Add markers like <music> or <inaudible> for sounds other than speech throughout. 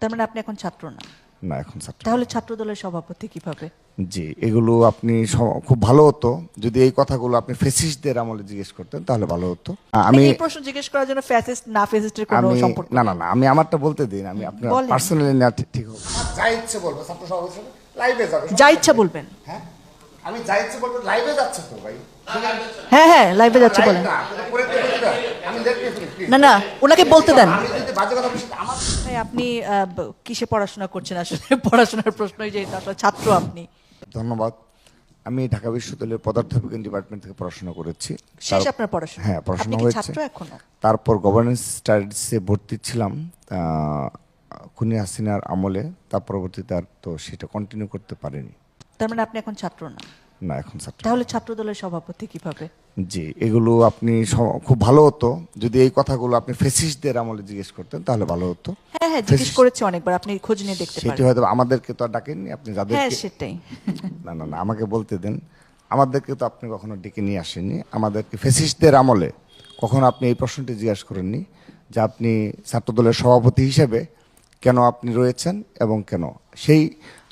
তার মানে আপনি এখন ছাত্র না? না এখন ছাত্র তাহলে ছাত্র দলের সভাপতি কীভাবে? জি এগুলো আপনি খুব ভালো হতো। যদি এই কথাগুলো আপনি ফেসিস্টদের আমলে জিজ্ঞেস করতেন তাহলে ভালো হতো। আমি এই প্রশ্ন জিজ্ঞেস করার জন্য ফ্যাসিস্ট না ফ্যাসিস্টের কোনো সম্পর্ক না না না আমি আমারটা বলতে দিন আমি আপনার পার্সোনালি না ঠিক- ঠিক হবে। যা ইচ্ছে বলব ছাত্র সভাপতি লাইভে যাবে যা ইচ্ছা বলবেন। হ্যাঁ? আমি যা ইচ্ছে বলব লাইভে যাচ্ছে তো ভাই। হ্যাঁ হ্যাঁ লাইভে যাচ্ছে বলেন। না। না। ওনাকে বলতে দেন। ভাই আপনি কিসে পড়াশোনা করছেন? আসলে <laughs> পড়াশোনার প্রশ্নই যে আসলে ছাত্র আপনি। ধন্যবাদ। আমি ঢাকা বিশ্ববিদ্যালয়ের পদার্থ বিজ্ঞান ডিপার্টমেন্ট থেকে পড়াশোনা করেছি। শেষ আপনার পড়াশোনা। হ্যাঁ পড়াশোনা হয়েছে। তারপর গভর্নেন্স স্টাডিজে ভর্তি ছিলাম আহ, খুনি হাসিনার আমলে। তার পরবর্তীতে আর তো সেটা কন্টিনিউ করতে পারিনি। তার মানে আপনি এখন ছাত্র না? না এখন ছাত্র তাহলে ছাত্র দলের সভাপতি কীভাবে? জি এগুলো আপনি খুব ভালো হতো। যদি এই কথাগুলো আপনি ফেসিস্টদের আমলে জিজ্ঞেস করতেন তাহলে ভালো হতো। হ্যাঁ হ্যাঁ জিজ্ঞেস করেছি অনেকবার আপনি খোঁজ নিয়ে দেখতে সেটি পারেন। হয়তো আমাদেরকে তো আর ডাকেননি আপনি হ্যাঁ সেটাই। <laughs> না না না আমাকে বলতে দেন। আমাদেরকে তো আপনি কখনো ডেকে নিয়ে আসেননি। আমাদেরকে ফেসিস্টদের আমলে কখনো আপনি এই প্রশ্নটি জিজ্ঞাসা করেননি যে আপনি ছাত্রদলের সভাপতি হিসেবে কেন আপনি রয়েছেন এবং কেন? সেই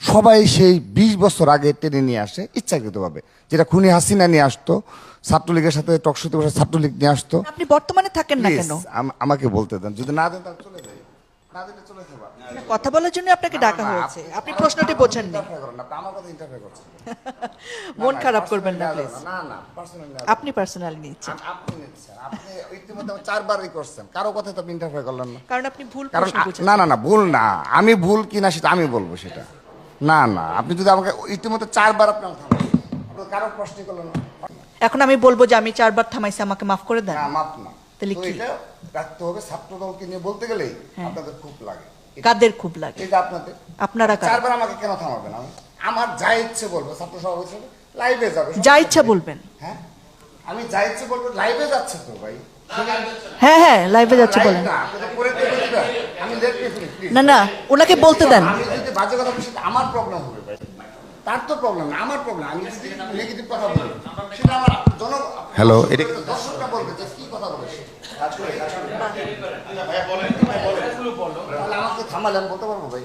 সবাই সেই বিশ বছর আগে টেনে নিয়ে আসে ইচ্ছাকৃতভাবে। যেটা খুনি হাসিনা নিয়ে আসতো ছাত্রলীগের সাথে টকশোতে বসে ছাত্রলীগ নিয়ে আসতো। আপনি বর্তমানে থাকেন না কেন? আম- আমাকে বলতে দেন যদি না দেন তাহলে চলে যাই। না দিলে চলে যাব কথা বলার জন্য আপনাকে ডাকা হয়েছে। আপনি প্রশ্নটি বোঝেন না। <laughs> মন খারাপ করবেন না প্লিজ না, না, আপনি পার্সোনালি নিচ্ছেন। আপনি ইতিমধ্যে চারবারই করছেন। কারও কথা তো আপনি ইন্টারফেয়ার করলেন না। কারণ আপনি ভুল না না না ভুল না। আমি ভুল কিনা সেটা আমি বলব সেটা। না না আপনি যদি আমাকে ইতিমধ্যে চারবার আপনি আমাকে থামালেন। আপনি কারও প্রশ্নই করলেন না। এখন আমি বলব যে আমি চারবার থামাইছি আমাকে মাফ করে দেন। না মাপ না। তাহলে তো কি? এটা রাখতে হবে ছাত্র দলকে নিয়ে বলতে গেলেই আপনাদের খুব লাগে। কাদের খুব লাগে? এটা আপনাদের। আপনারা কারা? চারবার আমাকে কেন থামাবেন আমি আমার যা ইচ্ছে বলব ছাত্র সভাপতি হিসেবে লাইভে যাবে যা ইচ্ছা বলবেন। হ্যাঁ? আমি যা ইচ্ছে বলব লাইভে যাচ্ছে তো ভাই। হ্যাঁ হ্যাঁ লাইভে যাচ্ছে Live বলেন। না, আপনি তো করে দিয়ে বলবেন। আমি ফিরি, please। না না ওনাকে বলতে দেন। আমি যদি বাজে কথা বলি আমার প্রবলেম হবে তার তো প্রবলেম না আমার প্রবলেম আমি যদি নেগেটিভ কথা বলি সেটা আমার জন হ্যালো এটা দর্শকরা বলবে যে কি কথা বলে। তাহলে আমাকে থামালে আমি বলতে পারব ভাই?